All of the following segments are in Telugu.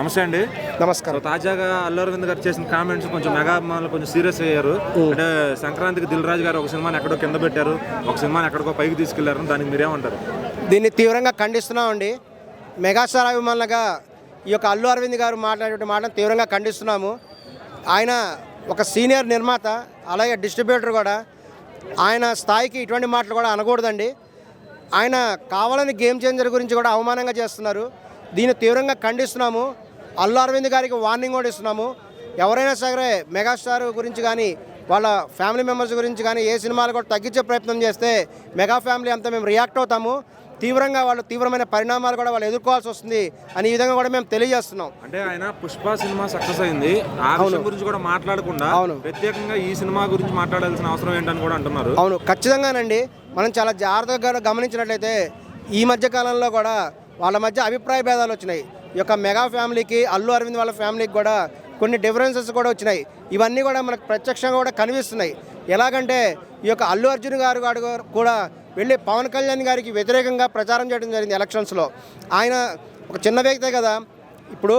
నమస్తే అండి. నమస్కారం. తాజాగా అల్లు అరవింద్ గారు చేసిన కామెంట్స్ కొంచెం మెగా అభిమానులు కొంచెం సీరియస్ అయ్యారు. అంటే సంక్రాంతికి దిల్ రాజు గారు ఒక సినిమాని ఎక్కడో కింద పెట్టారు ఒక సినిమాని ఎక్కడికో పైకి తీసుకెళ్ళారు దానికి మీరేమంటారు? దీన్ని తీవ్రంగా ఖండిస్తున్నామండి. మెగాస్టార్ అభిమానులుగా ఈ యొక్క అల్లు అరవింద్ గారు మాట్లాడే మాటను తీవ్రంగా ఖండిస్తున్నాము. ఆయన ఒక సీనియర్ నిర్మాత అలాగే డిస్ట్రిబ్యూటర్ కూడా. ఆయన స్థాయికి ఇటువంటి మాటలు కూడా అనకూడదండి. ఆయన కావాలని గేమ్ చేంజర్ గురించి కూడా అవమానంగా చేస్తున్నారు. దీన్ని తీవ్రంగా ఖండిస్తున్నాము. అల్లు అరవింద్ గారికి వార్నింగ్ కూడా ఇస్తున్నాము. ఎవరైనా సరే మెగాస్టార్ గురించి కానీ వాళ్ళ ఫ్యామిలీ మెంబర్స్ గురించి కానీ ఏ సినిమాలు కూడా తగ్గించే ప్రయత్నం చేస్తే మెగా ఫ్యామిలీ అంతా మేము రియాక్ట్ అవుతాము. తీవ్రంగా వాళ్ళు తీవ్రమైన పరిణామాలు కూడా వాళ్ళు ఎదుర్కోవాల్సి వస్తుంది అని ఈ విధంగా కూడా మేము తెలియజేస్తున్నాం. అంటే ఆయన పుష్ప సినిమా సక్సెస్ అయింది. ఆ విషయం గురించి కూడా మాట్లాడకుండా అవును. ప్రత్యేకంగా ఈ సినిమా గురించి మాట్లాడాల్సిన అవసరం ఏంటని కూడా అంటున్నారు. అవును ఖచ్చితంగానండి. మనం చాలా జాగ్రత్తగా గమనించినట్లయితే ఈ మధ్య కాలంలో కూడా వాళ్ళ మధ్య అభిప్రాయ భేదాలు వచ్చినాయి. ఈ యొక్క మెగా ఫ్యామిలీకి అల్లు అరవింద్ వాళ్ళ ఫ్యామిలీకి కూడా కొన్ని డిఫరెన్సెస్ కూడా వచ్చినాయి. ఇవన్నీ కూడా మనకు ప్రత్యక్షంగా కూడా కనిపిస్తున్నాయి. ఎలాగంటే ఈ యొక్క అల్లు అర్జున్ గారు కూడా వెళ్ళి పవన్ కళ్యాణ్ గారికి వ్యతిరేకంగా ప్రచారం చేయడం జరిగింది ఎలక్షన్స్లో. ఆయన ఒక చిన్న వ్యక్తే కదా. ఇప్పుడు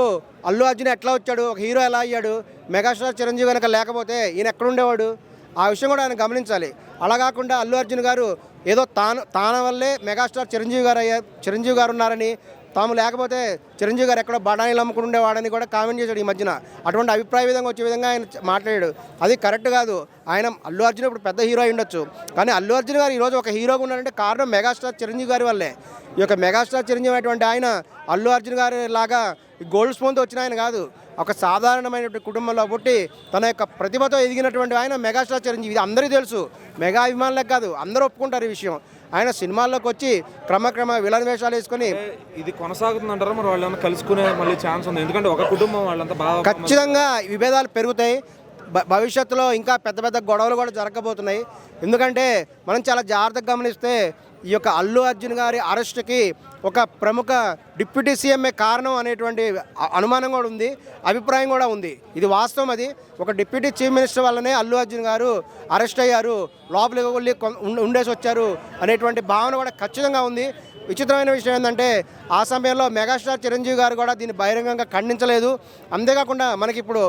అల్లు అర్జున్ ఎట్లా వచ్చాడు? ఒక హీరో ఎలా అయ్యాడు? మెగాస్టార్ చిరంజీవి కనుక లేకపోతే ఈయన ఎక్కడుండేవాడు ఆ విషయం కూడా ఆయన గమనించాలి. అలా కాకుండా అల్లు అర్జున్ గారు ఏదో తాను తాన వల్లే మెగాస్టార్ చిరంజీవి గారు అయ్యారు చిరంజీవి గారు ఉన్నారని తాము లేకపోతే చిరంజీవి గారు ఎక్కడో బఠానీలు అమ్ముకుని ఉండేవాడని కూడా కామెంట్ చేశాడు ఈ మధ్యన. అటువంటి అభిప్రాయ విధంగా వచ్చే విధంగా ఆయన మాట్లాడాడు. అది కరెక్ట్ కాదు. ఆయన అల్లు అర్జున్ ఇప్పుడు పెద్ద హీరో అయి ఉండొచ్చు. కానీ అల్లు అర్జున్ గారు ఈరోజు ఒక హీరోగా ఉన్నారంటే కారణం మెగాస్టార్ చిరంజీవి గారి వల్లే. ఈ యొక్క మెగాస్టార్ చిరంజీవి అటువంటి ఆయన అల్లు అర్జున్ గారి లాగా ఈ గోల్డ్ స్పూన్తో వచ్చిన ఆయన కాదు. ఒక సాధారణమైనటువంటి కుటుంబంలో పుట్టి తన యొక్క ప్రతిభతో ఎదిగినటువంటి ఆయన మెగాస్టార్ చిరంజీవి. ఇది అందరికీ తెలుసు. మెగా అభిమానులకు కాదు అందరూ ఒప్పుకుంటారు ఈ విషయం. ఆయన సినిమాల్లోకి వచ్చి క్రమక్రమ విలన్ వేషాలు వేసుకొని ఇది కొనసాగుతుందంటారా? మరి వాళ్ళని కలుసుకునే మళ్ళీ ఛాన్స్ ఉంది. ఎందుకంటే ఒక కుటుంబం వాళ్ళంతా బాగా ఖచ్చితంగా విభేదాలు పెరుగుతాయి. భవిష్యత్తులో ఇంకా పెద్ద పెద్ద గొడవలు కూడా జరగబోతున్నాయి. ఎందుకంటే మనం చాలా జాగ్రత్తగా గమనిస్తే ఈ యొక్క అల్లు అర్జున్ గారి అరెస్ట్కి ఒక ప్రముఖ డిప్యూటీ సీఎంఏ కారణం అనేటువంటి అనుమానం కూడా ఉంది అభిప్రాయం కూడా ఉంది. ఇది వాస్తవం అది. ఒక డిప్యూటీ చీఫ్ మినిస్టర్ వల్లనే అల్లు అర్జున్ గారు అరెస్ట్ అయ్యారు లోపలికి వెళ్ళి ఉండేసి వచ్చారు అనేటువంటి భావన కూడా ఖచ్చితంగా ఉంది. విచిత్రమైన విషయం ఏంటంటే ఆ సమయంలో మెగాస్టార్ చిరంజీవి గారు కూడా దీన్ని బహిరంగంగా ఖండించలేదు. అంతేకాకుండా మనకి ఇప్పుడు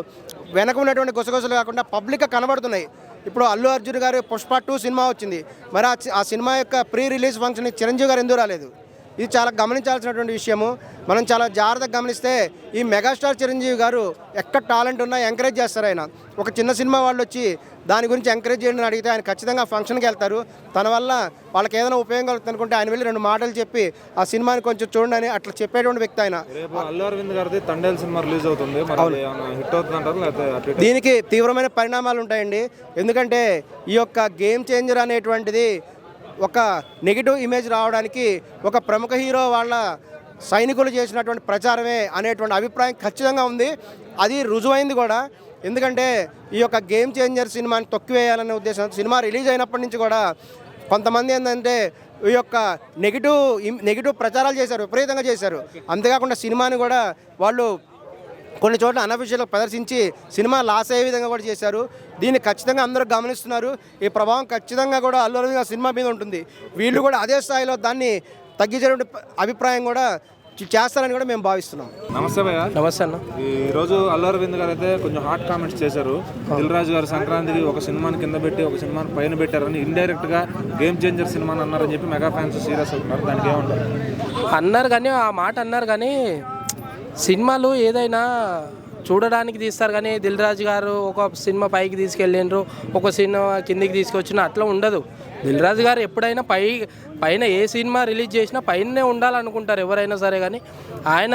వెనక ఉన్నటువంటి గుసగుసలు కాకుండా పబ్లిక్గా కనబడుతున్నాయి. ఇప్పుడు అల్లు అర్జున్ గారు పుష్ప టూ సినిమా వచ్చింది. మరి ఆ ఆ సినిమా యొక్క ప్రీ రిలీజ్ ఫంక్షన్ చిరంజీవి గారు ఎందుకు రాలేదు? ఇది చాలా గమనించాల్సినటువంటి విషయము. మనం చాలా జాగ్రత్తగా గమనిస్తే ఈ మెగాస్టార్ చిరంజీవి గారు ఎక్కడ టాలెంట్ ఉన్నా ఎంకరేజ్ చేస్తారు ఆయన. ఒక చిన్న సినిమా వాళ్ళు వచ్చి దాని గురించి ఎంకరేజ్ చేయండి అని అడిగితే ఆయన ఖచ్చితంగా ఫంక్షన్కి వెళ్తారు. తన వల్ల వాళ్ళకి ఏదైనా ఉపయోగం కలుగుతుంది అనుకుంటే ఆయన వెళ్ళి రెండు మాటలు చెప్పి ఆ సినిమాని కొంచెం చూడండి అని అట్లా చెప్పేటువంటి వ్యక్తి ఆయన. అల్లు అరవింద్ గారిది తండేల్ సినిమా రిలీజ్ అవుతుంది. హిట్? దీనికి తీవ్రమైన పరిణామాలు ఉంటాయండి. ఎందుకంటే ఈ యొక్క గేమ్ చేంజర్ అనేటువంటిది ఒక నెగిటివ్ ఇమేజ్ రావడానికి ఒక ప్రముఖ హీరో వాళ్ళ సైనికులు చేసినటువంటి ప్రచారమే అనేటువంటి అభిప్రాయం ఖచ్చితంగా ఉంది. అది రుజువైంది కూడా. ఎందుకంటే ఈ యొక్క గేమ్ చేంజర్ సినిమాని తొక్కివేయాలనే ఉద్దేశం సినిమా రిలీజ్ అయినప్పటి నుంచి కూడా కొంతమంది ఏంటంటే ఈ యొక్క నెగిటివ్ నెగిటివ్ ప్రచారాలు చేశారు విపరీతంగా చేశారు. అంతేకాకుండా సినిమాని కూడా వాళ్ళు కొన్ని చోట్ల అనఫిషియల్ ప్రదర్శించి సినిమా లాస్ అయ్యే విధంగా కూడా చేశారు. దీన్ని ఖచ్చితంగా అందరూ గమనిస్తున్నారు. ఈ ప్రభావం ఖచ్చితంగా కూడా అల్లు అరవింద్ గారి సినిమా మీద ఉంటుంది. వీళ్ళు కూడా అదే స్థాయిలో దాన్ని తగ్గించేటువంటి అభిప్రాయం కూడా చేస్తారని కూడా మేము భావిస్తున్నాం. నమస్తే భయ్య. నమస్తే అన్న. ఈ రోజు అల్లు అరవింద్ గారు అయితే కొంచెం హాట్ కామెంట్స్ చేశారు. దిల్ రాజు గారు సంక్రాంతికి ఒక సినిమాని కింద పెట్టి ఒక సినిమాని పైన పెట్టారని ఇండైరెక్ట్గా గేమ్ చేంజర్ సినిమాని అన్నారని చెప్పి మెగా ఫ్యాన్స్ సీరియస్ అవుతున్నారు. దానికి ఏమంటారు? అన్నారు కానీ ఆ మాట అన్నారు కానీ సినిమాలు ఏదైనా చూడడానికి తీస్తారు కానీ దిల్ రాజు గారు ఒక సినిమా పైకి తీసుకెళ్ళిండ్రు ఒక సినిమా కిందికి తీసుకొచ్చిన అట్లా ఉండదు. దిల్ రాజు గారు ఎప్పుడైనా పై పైన ఏ సినిమా రిలీజ్ చేసినా పైనే ఉండాలనుకుంటారు ఎవరైనా సరే కానీ. ఆయన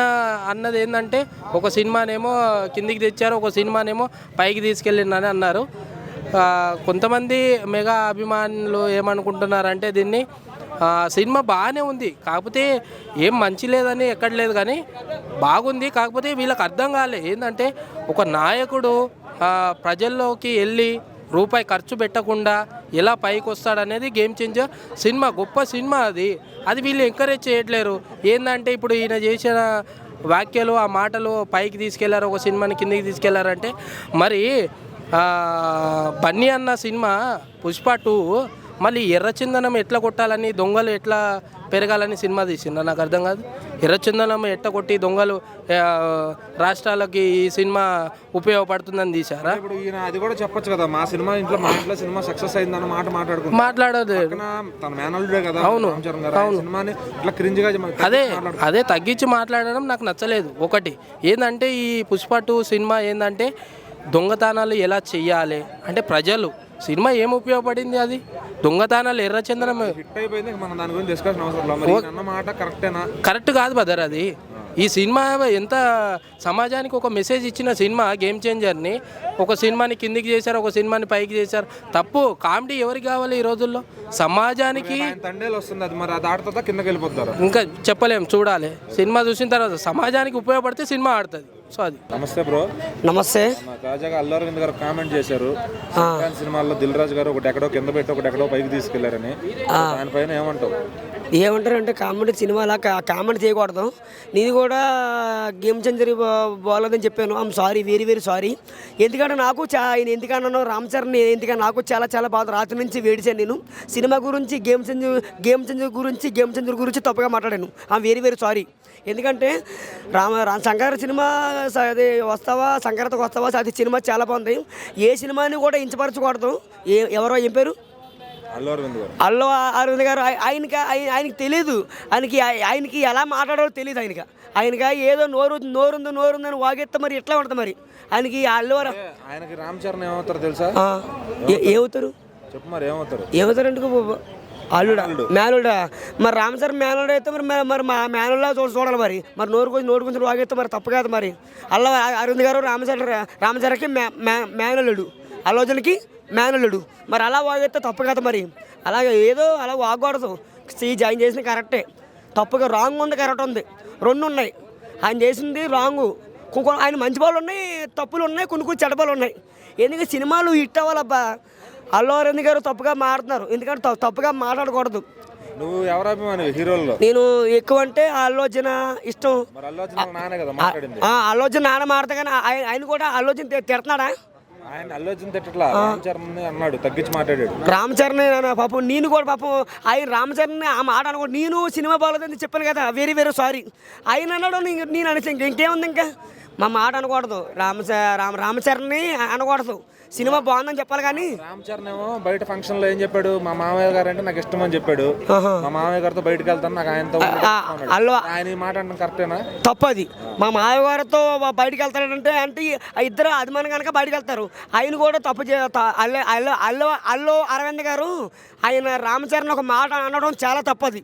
అన్నది ఏంటంటే ఒక సినిమానేమో కిందికి తెచ్చారు ఒక సినిమానేమో పైకి తీసుకెళ్ళిందని అన్నారు. కొంతమంది మెగా అభిమానులు ఏమనుకుంటున్నారంటే దీన్ని సినిమా బాగానే ఉంది. కాకపోతే ఏం మంచి లేదని ఎక్కడ లేదు కానీ బాగుంది. కాకపోతే వీళ్ళకి అర్థం కాలే. ఏంటంటే ఒక నాయకుడు ప్రజల్లోకి వెళ్ళి రూపాయి ఖర్చు పెట్టకుండా ఎలా పైకి వస్తాడనేది గేమ్ చేంజర్. సినిమా గొప్ప సినిమా అది. అది వీళ్ళు ఎంకరేజ్ చేయట్లేరు. ఏంటంటే ఇప్పుడు ఈయన చేసిన వ్యాఖ్యలు ఆ మాటలు పైకి తీసుకెళ్ళారు ఒక సినిమాని కిందికి తీసుకెళ్ళారంటే మరి బన్నీ అన్న సినిమా పుష్ప టూ మళ్ళీ ఎర్రచందనం ఎట్లా కొట్టాలని దొంగలు ఎట్లా పెరగాలని సినిమా తీసిండ్రు? నాకు అర్థం కాదు. ఎర్రచందనం ఎట్ట కొట్టి దొంగలు రాష్ట్రాలకి ఈ సినిమా ఉపయోగపడుతుందని తీశారా? ఇప్పుడు ఈయన అది కూడా చెప్పొచ్చు కదా మా సినిమా ఇంట్లో మా ఇంట్లో సినిమా సక్సెస్ అయిందన్న మాట మాట్లాడుకుంటాం మాట్లాడదు. తన మేనల్లుడే కదా సినిమాని ఇట్లా గా చెప్ప- అదే అదే తగ్గించి మాట్లాడడం నాకు నచ్చలేదు. ఒకటి ఏంటంటే ఈ పుష్ప టూ సినిమా ఏంటంటే దొంగతనాలు ఎలా చెయ్యాలి? అంటే ప్రజలు సినిమా ఏం ఉపయోగపడింది అది? దొంగతనాలు ఎర్రచందనం హిట్ అయిపోయింది ఇక మనం దాని గురించి డిస్కషన్ అవసరం లేదు. మరి ఈయన అన్న మాట కరెక్టేనా? కరెక్ట్ కాదు బదర్ అది. ఈ సినిమా ఎంత సమాజానికి ఒక మెసేజ్ ఇచ్చిన సినిమా గేమ్ చేంజర్ని ఒక సినిమాని కిందికి చేశారు ఒక సినిమాని పైకి చేశారు. తప్పు. కామెడీ ఎవరికి కావాలి ఈ రోజుల్లో? సమాజానికి వస్తుంది అది మరి అది ఆడుతుందా కిందకి వెళ్ళిపోతారు. ఇంకా చెప్పలేం చూడాలి. సినిమా చూసిన తర్వాత సమాజానికి ఉపయోగపడితే సినిమా ఆడుతుంది. సో అది. నమస్తే బ్రో. నమస్తే. మా తాజాగా అల్లు అరవింద్ గారు కామెంట్ చేశారు. సినిమాల్లో దిల్ రాజు గారు ఒకటి ఎక్కడో కింద పెట్టి ఒకటి ఎక్కడో పైకి తీసుకెళ్ళారని. ఆయన పైన ఏమంటారంటే కామెడీ సినిమాలా కామెడీ చేయకూడదు. నేను కూడా గేమ్ చేంజర్ బాగోలేదని చెప్పాను. I'm sorry very very sorry ఎందుకంటే నాకు చా ఆయన ఎందుకన్నాను రామ్ చరణ్ ఎందుకంటే నాకు చాలా చాలా బాధ. రాత్రి నుంచి వేడిచాను నేను. సినిమా గురించి గేమ్ చేంజర్ గేమ్ చేంజర్ గురించి గేమ్ చేంజర్ గురించి తప్పుగా మాట్లాడాను. ఐమ్ వెరీ వెరీ సారీ ఎందుకంటే రామ రామ్ శంకర్ సినిమా అది వస్తావా? సంక్రాంతికి వస్తావా? అది సినిమా చాలా బాగుంది. ఏ సినిమాని కూడా ఇంచపరచకూడదు ఏ ఎవరో ఏం పేరు? అల్లు అరవింద్ గారు. ఆయనకి ఆయ- ఆయనకి తెలియదు ఆయనకి ఆయ- ఆయనకి ఎలా మాట్లాడాలో తెలియదు ఆయనకి. ఆయనకి ఏదో నోరు నోరుంది నోరుందని వాగెత్తే మరి ఎట్లా ఉంటుంది మరి? ఆయనకి అల్లు ఆయనకి రామ్ చరణ్ ఏమవుతారు తెలుసా? ఏమవుతారు? చెప్పు మరి ఏమవుతారు? ఏమవుతారంటే అల్లుడా? మేనుడా మరి రామచరణ్ మేనుడు అయితే మరి మే- మరి మా మేనులా చూ చూడాలి మరి. మరి నోరు కొంచెం నోరు కొంచెం వాగెత్తే మరి తప్పు కాదు మరి. అల్ల అరవింద్ గారు రామచరణ్ రామచరణ్కి మే మే- మేనల్లుడు అల్లోజన్కి మేనల్లుడు. మరి అలా వాగెత్తే తప్పు కాదు మరి. అలాగే ఏదో అలా వాగకూడదు. సీ జాయిన్ చేసిన కరెక్టే. తప్పుగా రాంగ్ ఉంది కరెక్ట్ ఉంది. రెండు ఉన్నాయి. ఆయన చేసింది రాంగు. ఇంకో ఆయన మంచి బాలు ఉన్నాయి తప్పులు ఉన్నాయి కొన్ని కొన్ని చెడ్డ బాలు ఉన్నాయి. ఎందుకంటే సినిమాలు హిట్ అవ్వాలబ్బా. అల్లు అరవింద్ గారు తప్పుగా మాట్లాడుతున్నారు ఎందుకంటే తప్పుగా మాట్లాడకూడదు. నువ్వు ఎవరు అభిమాని హీరోల్లో? నేను ఎక్కువ అంటే ఆలోచన ఇష్టం. వాళ్ళ నాన్న మాట్లాడింది. ఆలోచన నాన్న మాడతా కానీ ఆయన కూడా ఆలోచన తిడుతున్నాడా ఆయన అర్జున్ తిట్టట్లా? రామ్ చరణ్ అన్నాడు తగ్గించి మాట్లాడాడు. రామ్ చరణ్ పాపం నేను కూడా పాపం ఆయన రామ్ చరణ్ ఆ మాట అనకూడదు నేను సినిమా బాగోలేదని చెప్పాను కదా వెరీ వెరీ సారీ ఆయన అన్నాడు నేను అనేసి ఇంక ఇంకేముంది ఇంకా? మా మాట అనకూడదు. రామ రామ రామచరణ్ని అనకూడదు. సినిమా బాగుందని చెప్పాలి కానీ. రామ్ చరణ్ ఏమో బయట ఫంక్షన్లో ఏం చెప్పాడు? మా మామయ్య గారు అంటే నాకు ఇష్టం అని చెప్పాడు. మా మామయ్య గారితో బయటకు వెళ్తాను నాకు ఆయనతో. అల్లు ఆయన మాట అంటే కరెక్టేనా? తప్పది. మా మామగారితో బయటికి వెళ్తాడంటే అంటే ఇద్దరు అభిమానం కనుక బయటికి వెళ్తారు. ఆయన కూడా తప్పు చే త- అల్లు అల్లు అల్లు అల్లు అరవింద్ గారు ఆయన రామచరణ్ ఒక మాట అనడం చాలా తప్పది.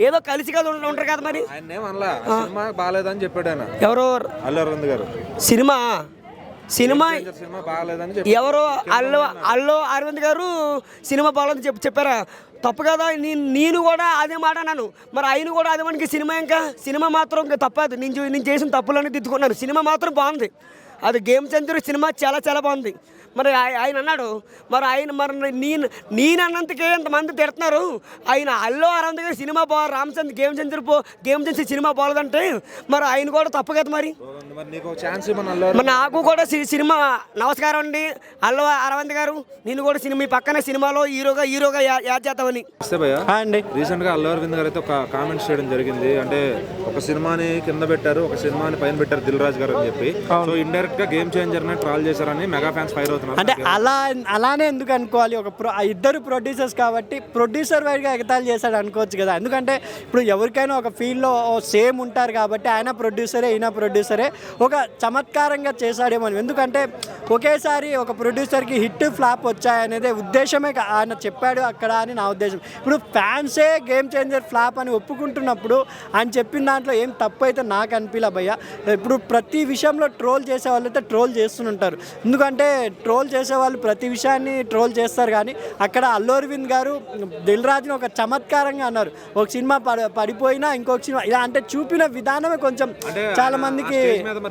ఏదో కలిసి కదా ఉంట- ఉంటారు కదా మరి? సినిమా బాగాలేదని చెప్పాడు ఆయన. ఎవరో? అల్లు అరవింద్ గారు. సినిమా? సినిమా సినిమా బాగాలేదని ఎవరో? అల్లు అల్లు అరవింద్ గారు సినిమా బాగాలని చెప్పి చెప్పారా? తప్పు కదా నేను కూడా అదే మాట అన్నాను. మరి ఆయన కూడా అదే మనకి సినిమా ఇంకా? సినిమా మాత్రం ఇంకా తప్పదు. నేను నేను చేసిన తప్పులన్నీ దిద్దుకున్నాను. సినిమా మాత్రం బాగుంది. అది గేమ్ సెంచరీ సినిమా చాలా చాలా బాగుంది. మరి ఆయ- ఆయన అన్నాడు మరి ఆయన మరి నేను నేను అన్నంతకే ఇంతమంది తిడుతున్నారు. ఆయన అల్లు అరవింద్ గారి సినిమా బా రామచంద్ర గేమ్ సెంచరీ పో గేమ్ సెంచరీ సినిమా బాగోలేదంటే మరి ఆయన కూడా తప్పు కదా మరి. మరి నీకు కూడా సినిమా నమస్కారం అండి. అల్లు అరవింద్ గారు నేను కూడా సినిమా మీ పక్కన సినిమాలో హీరోగా హీరోగా యాడ్ చేద్దామని. అండి. రీసెంట్గా అల్లు అరవింద్ గారు అయితే ఒక కామెంట్స్ చేయడం జరిగింది. అంటే ఒక సినిమాని కింద పెట్టారు ఒక సినిమాని పైన పెట్టారు దిల్ రాజు గారు అని చెప్పి. సో ఇండైరెక్ట్గా గేమ్ చేంజర్ని ట్రాల్ చేశారని మెగా ఫ్యాన్స్ ఫైర్ అవుతున్నారు అంటే అలా అలానే ఎందుకు అనుకోవాలి? ఒక ప్రొ ఇద్దరు ప్రొడ్యూసర్స్ కాబట్టి ప్రొడ్యూసర్ వైడ్గా ఎగతాళి చేశాడు అనుకోవచ్చు కదా. ఎందుకంటే ఇప్పుడు ఎవరికైనా ఒక ఫీల్డ్లో సేమ్ ఉంటారు కాబట్టి ఆయన ప్రొడ్యూసరే ఈయన ప్రొడ్యూసరే ఒక చమత్కారంగా చేశాడేమో. ఎందుకంటే ఒకేసారి ఒక ప్రొడ్యూసర్కి హిట్ ఫ్లాప్ వచ్చాయనేదే ఉద్దేశమే ఆయన చెప్పాడు అక్కడ అని నా ఉద్దేశం. ఇప్పుడు ఫ్యాన్సే గేమ్ చేంజర్ ఫ్లాప్ అని ఒప్పుకుంటున్నప్పుడు ఆయన చెప్పిన దాంట్లో ఏం తప్పు అయితే నాకు అనిపించలే భయ్య. ఇప్పుడు ప్రతి విషయంలో ట్రోల్ చేసే వాళ్ళు అయితే ట్రోల్ చేస్తుంటారు. ఎందుకంటే ట్రోల్ చేసే వాళ్ళు ప్రతి విషయాన్ని ట్రోల్ చేస్తారు కానీ అక్కడ అల్లు అరవింద్ గారు దిల్ రాజుని ఒక చమత్కారంగా అన్నారు. ఒక సినిమా పడి పడిపోయినా ఇంకొక సినిమా ఇలా అంటే చూపిన విధానమే కొంచెం చాలా మందికి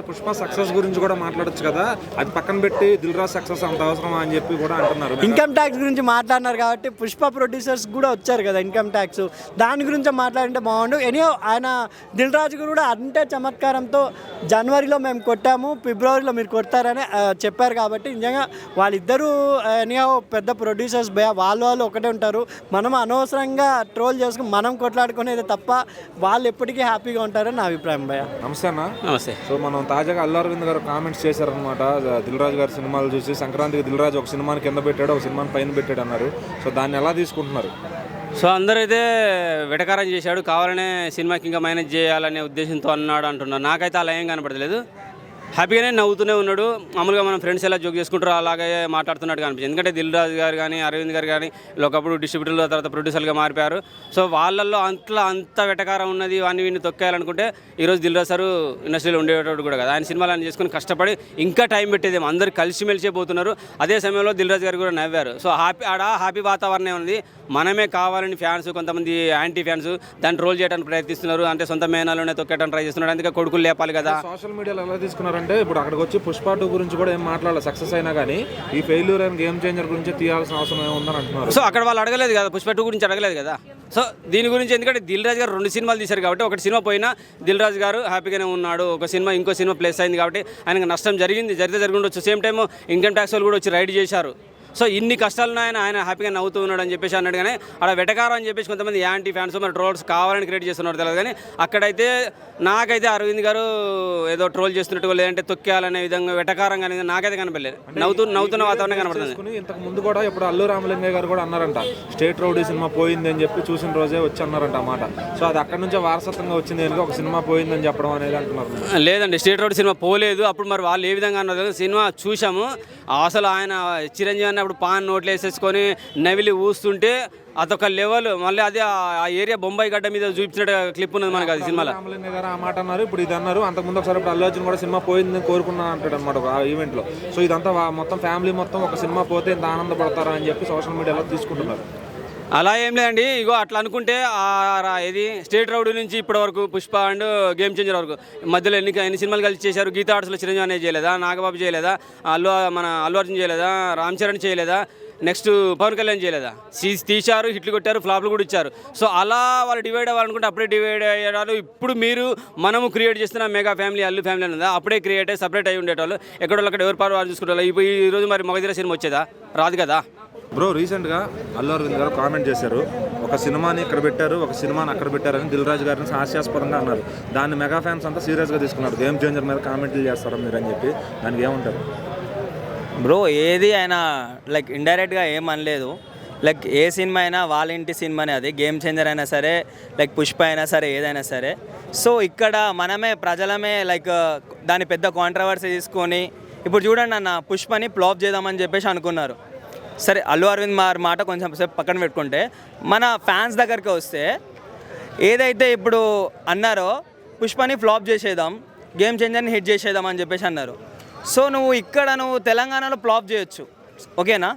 పుష్ప సక్సెస్ గురించి కూడా మాట్లాడొచ్చు కదా. అది పక్కన పెట్టి దిల్ రాజు సక్సెస్ అంత అవసరమా అని చెప్పి కూడా అంటున్నారు. ఇన్కమ్ ట్యాక్స్ గురించి మాట్లాడినారు కాబట్టి పుష్ప ప్రొడ్యూసర్స్ కూడా వచ్చారు కదా ఇన్కమ్ ట్యాక్స్ దాని గురించి మాట్లాడింటే బాగుండు. ఎనియో ఆయన దిల్ రాజు గారు కూడా అంతే చమత్కారంతో జనవరిలో మేము కొట్టాము ఫిబ్రవరిలో మీరు కొడతారని చెప్పారు కాబట్టి నిజంగా వాళ్ళిద్దరూ ఎనియో పెద్ద ప్రొడ్యూసర్స్ భయ వాళ్ళు వాళ్ళు ఒకటే ఉంటారు. మనం అనవసరంగా ట్రోల్ చేసుకుని మనం కొట్లాడుకునేది తప్ప వాళ్ళు ఎప్పటికీ హ్యాపీగా ఉంటారని నా అభిప్రాయం భయ. నమస్తే అన్న. నమస్తే. సో మనం తాజాగా అల్లు అరవింద్ గారు కామెంట్స్ చేశారనమాట దిల్ రాజు గారి సినిమాలు చూసి సంక్రాంతికి దిల్రాజు ఒక సినిమాని కింద పెట్టాడు ఒక సినిమాని పైన పెట్టాడు అన్నారు. సో దాన్ని ఎలా తీసుకుంటున్నారు? సో అందరైతే అయితే వెటకారం చేశాడు కావాలనే సినిమాకి ఇంకా మేనేజ్ చేయాలనే ఉద్దేశంతో అన్నాడు అంటున్నారు. నాకైతే అలా ఏం కనపడలేదు. హ్యాపీగానే నవ్వుతూనే ఉన్నాడు. మామూలుగా మనం ఫ్రెండ్స్ ఎలా జోక్ చేసుకుంటారో అలాగే మాట్లాడుతున్నట్టు కనిపించింది ఎందుకంటే దిల్ రాజు గారు కానీ అరవింద్ గారు కానీ ఒకప్పుడు డిస్ట్రిబ్యూటర్లు తర్వాత ప్రొడ్యూసర్లుగా మారిపోయారు. సో వాళ్ళల్లో అంతలా అంత వెటకారం ఉన్నది వాడిని వీడిని తొక్కేయాలనుకుంటే ఈరోజు దిల్ రాజు సార్ ఇండస్ట్రీలో ఉండేటప్పుడు కూడా కదా. ఆయన సినిమాలు ఆయన చేసుకుని కష్టపడి ఇంకా టైం పెట్టేదేమో అందరు కలిసిమెలిసే పోతున్నారు. అదే సమయంలో దిల్ రాజు గారు కూడా నవ్వారు. సో హ్యాపీ ఆడ హ్యాపీ వాతావరణం ఉంది మనమే కావాలని ఫ్యాన్స్ కొంతమంది యాంటీ ఫ్యాన్స్ దాన్ని రోల్ చేయడానికి ప్రయత్నిస్తున్నారు. అంటే సొంత మేనాలోనే తొక్కేయడానికి ట్రై చేస్తున్నారు అందుకే కొడుకులు లేపాలి కదా. సోషల్ మీడియాలో ఎలా తీసుకున్నారంటే ఇప్పుడు అక్కడికి వచ్చి పుష్ప టూ గురించి కూడా ఏం మాట్లాడాలి సక్సెస్ అయినా కానీ ఈ ఫెయిల్యూర్ అండ్ గేమ్ చేంజర్ గురించి తీయాల్సిన అవసరం ఏముందని అంటున్నారు. సో అక్కడ వాళ్ళు అడగలేదు కదా పుష్ప టూ గురించి అడగలేదు కదా? సో దీని గురించి ఎందుకంటే దిల్ రాజు గారు రెండు సినిమాలు తీశారు కాబట్టి ఒకటి సినిమా పోయినా దిల్ రాజు గారు హ్యాపీగానే ఉన్నాడు ఒక సినిమా ఇంకో సినిమా ప్లేస్ అయింది కాబట్టి ఆయనకు నష్టం జరిగింది జరిగితే జరిగి ఉండొచ్చు. సేమ్ టైం ఇన్కమ్ ట్యాక్స్ వాళ్ళు కూడా వచ్చి రైడ్ చేశారు. సో ఇన్ని కష్టాలను ఆయన ఆయన హ్యాపీగా నవ్వుతూ ఉన్నాడు అని చెప్పేసి అన్నాడు కానీ అక్కడ వెటకారం అని చెప్పేసి కొంతమంది యాంటీ ఫ్యాన్స్ మరి ట్రోల్స్ కావాలని క్రియేట్ చేస్తున్నారు తెలియదు కానీ అక్కడైతే నాకైతే అరవింద్ గారు ఏదో ట్రోల్ చేస్తున్నట్టు లేదంటే తొక్కేయాలనే విధంగా వెటకారం కానీ నాకైతే కనపడలేదు. నవ్వుతూ నవ్వుతున్న వాతావరణం కనపడుతుంది. ఇంతకు ముందు కూడా ఇప్పుడు అల్లు రామలింగయ్య గారు కూడా అన్నారంట స్టేట్ రౌడీ సినిమా పోయింది అని చెప్పి చూసిన రోజే వచ్చి అన్నారంట అన్నమాట సో అది అక్కడ నుంచే వారసత్వంగా వచ్చింది ఒక సినిమా పోయిందని చెప్పడం అనేది అంటున్నారు లేదండి స్టేట్ రోడ్ సినిమా పోలేదు. అప్పుడు మరి వాళ్ళు ఏ విధంగా అన్నారు. సినిమా చూసాము అసలు ఆయన చిరంజీవి అప్పుడు పాన్ నోట్లు వేసేసుకొని నవిలి ఊస్తుంటే అదొక లెవెల్ మళ్ళీ అది ఆ ఏరియా బొంబాయి గడ్డ మీద చూపించిన క్లిప్ ఉన్నది మనకి అది సినిమాలో. గారు ఆ మాట అన్నారు. ఇప్పుడు ఇది అన్నారు. అంతకుముందు ఒకసారి ఇప్పుడు అల్లు అర్జున్ కూడా సినిమా పోయిందని కోరుకున్నాను అంటాడు అనమాట ఆ ఈవెంట్లో. సో ఇదంతా మొత్తం ఫ్యామిలీ మొత్తం ఒక సినిమా పోతే ఇంత ఆనందపడతారు అని చెప్పి సోషల్ మీడియాలో తీసుకుంటున్నారు. అలా ఏం లేదండి. ఇగో అట్లా అనుకుంటే ఇది స్టేట్ రౌడ్ నుంచి ఇప్పటి వరకు పుష్ప అండ్ గేమ్ చేంజర్ వరకు మధ్యలో ఎన్ని ఎన్ని సినిమాలు కలిసి చేశారు? గీతా ఆర్ట్స్లో చిరంజీవి అనేది చేయలేదా? నాగబాబు చేయలేదా? అల్లు మన అల్లు అర్జున్ చేయలేదా? రామ్ చరణ్ చేయలేదా? నెక్స్ట్ పవన్ కళ్యాణ్ చేయలేదా? సీజ్ తీశారు హిట్లు కొట్టారు ఫ్లాప్లు కూడా ఇచ్చారు. సో అలా వాళ్ళు డివైడ్ అవ్వాలనుకుంటే అప్పుడే డివైడ్ అయ్యేవాళ్ళు ఇప్పుడు మీరు మనము క్రియేట్ చేస్తున్న మెగా ఫ్యామిలీ అల్లు ఫ్యామిలీ అని ఉందా అప్పుడే క్రియేట్ అయ్యి సపరేట్ అయి ఉండేటోళ్ళు. ఎక్కడో అక్కడ ఎవరి పారు వాళ్ళు చూసుకుంటారు ఇప్పుడు ఈ రోజు మరి మగధీర సినిమా వచ్చేదా? రాదు కదా? బ్రో రీసెంట్గా అల్లు అరవింద్ గారు కామెంట్ చేశారు. ఒక సినిమాని ఇక్కడ పెట్టారు ఒక సినిమాని అక్కడ పెట్టారని దిల్ రాజు గారిని హాస్యాస్పదంగా అన్నారు. దాన్ని మెగా ఫ్యాన్స్ అంతా సీరియస్గా తీసుకున్నారు. గేమ్ చేంజర్ మీద కామెంట్లు చేస్తారు మీరు అని చెప్పి దానికి ఏమంటారు? బ్రో ఏది ఆయన లైక్ ఇండైరెక్ట్గా ఏం అనలేదు. లైక్ ఏ సినిమా అయినా వాళ్ళ ఇంటి సినిమానే అది. గేమ్ చేంజర్ అయినా సరే లైక్ పుష్ప అయినా సరే ఏదైనా సరే. సో ఇక్కడ మనమే ప్రజలమే లైక్ దాని పెద్ద కాంట్రవర్సీ తీసుకొని ఇప్పుడు చూడండి అన్న పుష్పని ఫ్లాప్ చేద్దామని చెప్పేసి అనుకున్నారు. సరే అల్లు అరవింద్ మారి మాట కొంచెం సేపు పక్కన పెట్టుకుంటే మన ఫ్యాన్స్ దగ్గరికి వస్తే ఏదైతే ఇప్పుడు అన్నారో పుష్పని ఫ్లాప్ చేసేద్దాం గేమ్ చేంజర్ని హిట్ చేసేద్దాం అని చెప్పేసి అన్నారు. సో నువ్వు ఇక్కడ నువ్వు తెలంగాణలో ఫ్లాప్ చేయొచ్చు. ఓకేనా?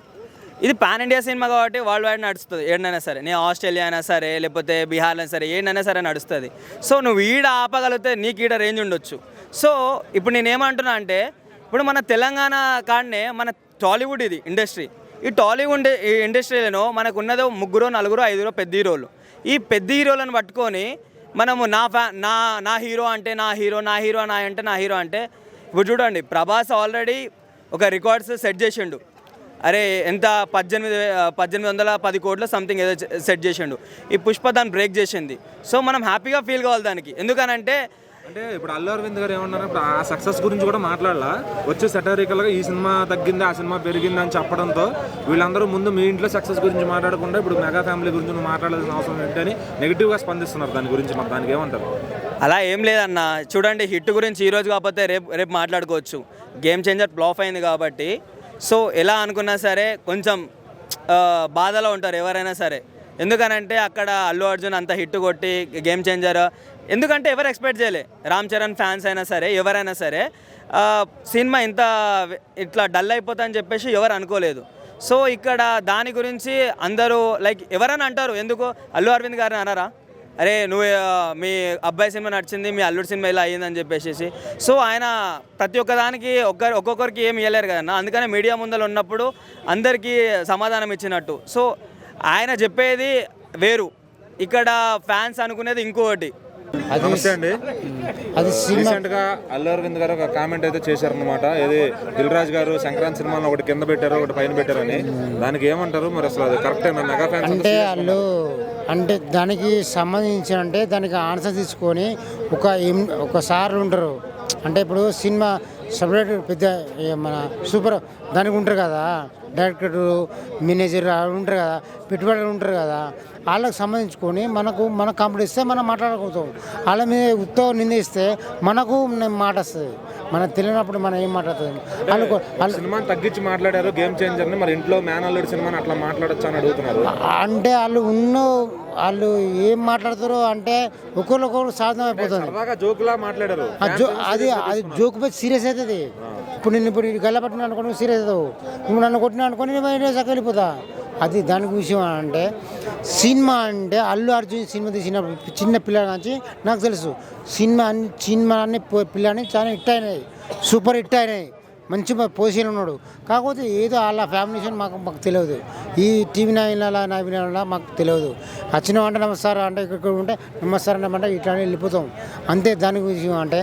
ఇది పాన్ ఇండియా సినిమా కాబట్టి వరల్డ్ వైడ్ నడుస్తుంది. ఏడైనా సరే నేను ఆస్ట్రేలియా అయినా సరే లేకపోతే బీహార్ అయినా సరే ఏడైనా సరే నడుస్తుంది. సో నువ్వు ఈడ ఆపగలిగితే నీకు ఈడ రేంజ్ ఉండొచ్చు. సో ఇప్పుడు నేనేమంటున్నా అంటే ఇప్పుడు మన తెలంగాణ కాడనే మన టాలీవుడ్ ఇది ఇండస్ట్రీ. ఈ టాలీవుడ్ ఈ ఇండస్ట్రీలో మనకు ఉన్నదో ముగ్గురు నలుగురు ఐదుగురు పెద్ద హీరోలు. ఈ పెద్ద హీరోలను పట్టుకొని మనము నా ఫ్యా నా నా హీరో అంటే నా హీరో నా హీరో నా అంటే నా హీరో అంటే ఇప్పుడు చూడండి ప్రభాస్ ఆల్రెడీ ఒక రికార్డ్స్ సెట్ చేసిండు. అరే ఎంత పద్దెనిమిది పద్దెనిమిది వందల పది కోట్ల సంథింగ్ ఏదో సెట్ చేసిండు. ఈ పుష్ప దాన్ని బ్రేక్ చేసింది. సో మనం హ్యాపీగా ఫీల్ కావాలి దానికి. ఎందుకనంటే అంటే ఇప్పుడు అల్లు అరవింద్ గారు ఏమన్నారు ఇప్పుడు ఆ సక్సెస్ గురించి కూడా మాట్లాడాలా. వచ్చే సెటరికల్గా ఈ సినిమా తగ్గింది ఆ సినిమా పెరిగింది అని చెప్పడంతో వీళ్ళందరూ ముందు మీ ఇంట్లో సక్సెస్ గురించి మాట్లాడకుండా ఇప్పుడు మెగా ఫ్యామిలీ గురించి నువ్వు మాట్లాడాల్సిన అవసరం ఏంటని నెగిటివ్గా స్పందిస్తున్నారు దాని గురించి మరి దానికి ఏమంటారు? అలా ఏం లేదన్న. చూడండి హిట్ గురించి ఈరోజు కాకపోతే రేపు రేపు మాట్లాడుకోవచ్చు. గేమ్ చేంజర్ ఫ్లాప్ అయింది కాబట్టి. సో ఎలా అనుకున్నా సరే కొంచెం బాధలో ఉంటారు ఎవరైనా సరే. ఎందుకనంటే అక్కడ అల్లు అర్జున్ అంత హిట్ కొట్టి గేమ్ చేంజర్. ఎందుకంటే ఎవరు ఎక్స్పెక్ట్ చేయలే. రామ్ చరణ్ ఫ్యాన్స్ అయినా సరే ఎవరైనా సరే సినిమా ఇంత ఇట్లా డల్ అయిపోతుందని చెప్పేసి ఎవరు అనుకోలేదు. సో ఇక్కడ దాని గురించి అందరూ లైక్ ఎవరైనా అంటారు ఎందుకు? అల్లు అరవింద్ గారిని అనరా అరే నువ్వు మీ అబ్బాయి సినిమా నడిచింది మీ అల్లుడి సినిమా ఇలా అయ్యిందని చెప్పేసి సో ఆయన ప్రతి ఒక్కదానికి ఒక్కరు ఒక్కొక్కరికి ఏమి ఇవ్వలేరు కదన్నా. అందుకనే మీడియా ముందర ఉన్నప్పుడు అందరికీ సమాధానం ఇచ్చినట్టు. సో ఆయన చెప్పేది వేరు. ఇక్కడ ఫ్యాన్స్ అనుకునేది ఇంకొకటి. నమస్తే అండి. అది సినిమా రీసెంట్గా అల్లు అరవింద్ గారు ఒక కామెంట్ అయితే చేశారన్నమాట. ఇది దిల్ రాజు గారు సంక్రాంతి సినిమాలో ఒకటి కింద పెట్టారు ఒకటి పైన పెట్టారని. దానికి ఏమంటారు? మరి అసలు అది కరెక్ట్ మెగా ఫ్యాన్స్ అంటే వాళ్ళు అంటే దానికి సంబంధించి అంటే దానికి ఆన్సర్ తీసుకొని ఒక ఎం- ఒక సార్లు ఉంటారు. అంటే ఇప్పుడు సినిమా సపరేట్ పెద్ద మన సూపర్ దానికి ఉంటారు కదా డైరెక్టర్ మేనేజర్ వాళ్ళు ఉంటారు కదా పెట్టుబడులు ఉంటారు కదా వాళ్ళకి సంబంధించుకొని మనకు మన కంపెనీ ఇస్తే మనం మాట్లాడుకుంటాం వాళ్ళ మీద ఉత్తవ నిందిస్తే మనకు మాట వస్తుంది. మనకు తెలియనప్పుడు మనం ఏం మాట్లాడుతుంది వాళ్ళు వాళ్ళు సినిమాని తగ్గించి మాట్లాడారు గేమ్ చేంజర్ మరి ఇంట్లో మ్యాన్ అల్లుడి సినిమాని అట్లా మాట్లాడొచ్చు అని అడుగుతున్నారు. అంటే వాళ్ళు ఉన్న వాళ్ళు ఏం మాట్లాడతారో అంటే ఒకరికొకరు సాధన అయిపోతుంది జోకులా మాట్లాడారు. అది అది జోక్ పోయి సీరియస్ అవుతుంది ఇప్పుడు నేను ఇప్పుడు గల్ల పట్టిన అనుకోని సీరియస్ అవుతావు. నువ్వు నన్ను కొట్టిన అనుకోని నేను వెళ్ళిపోతా. అది దానికి విషయం అంటే సినిమా అంటే అల్లు అర్జున్ సినిమా తీసిన చిన్న పిల్లల నుంచి నాకు తెలుసు. సినిమా అన్ని సినిమా అన్ని పిల్లని చాలా హిట్ అయినాయి. సూపర్ హిట్ అయినాయి. మంచి పొజిషన్ ఉన్నాడు. కాకపోతే ఏదో వాళ్ళ ఫ్యామిలీ మాకు మాకు తెలియదు. ఈ టీవీ నైన్ అలా నైన్ మాకు తెలియదు. వచ్చినామంటే నమస్కారం అంటే ఇక్కడ ఉంటే నమస్కారం అంటే ఇట్లా వెళ్ళిపోతాం. అంతే దాని విషయం అంటే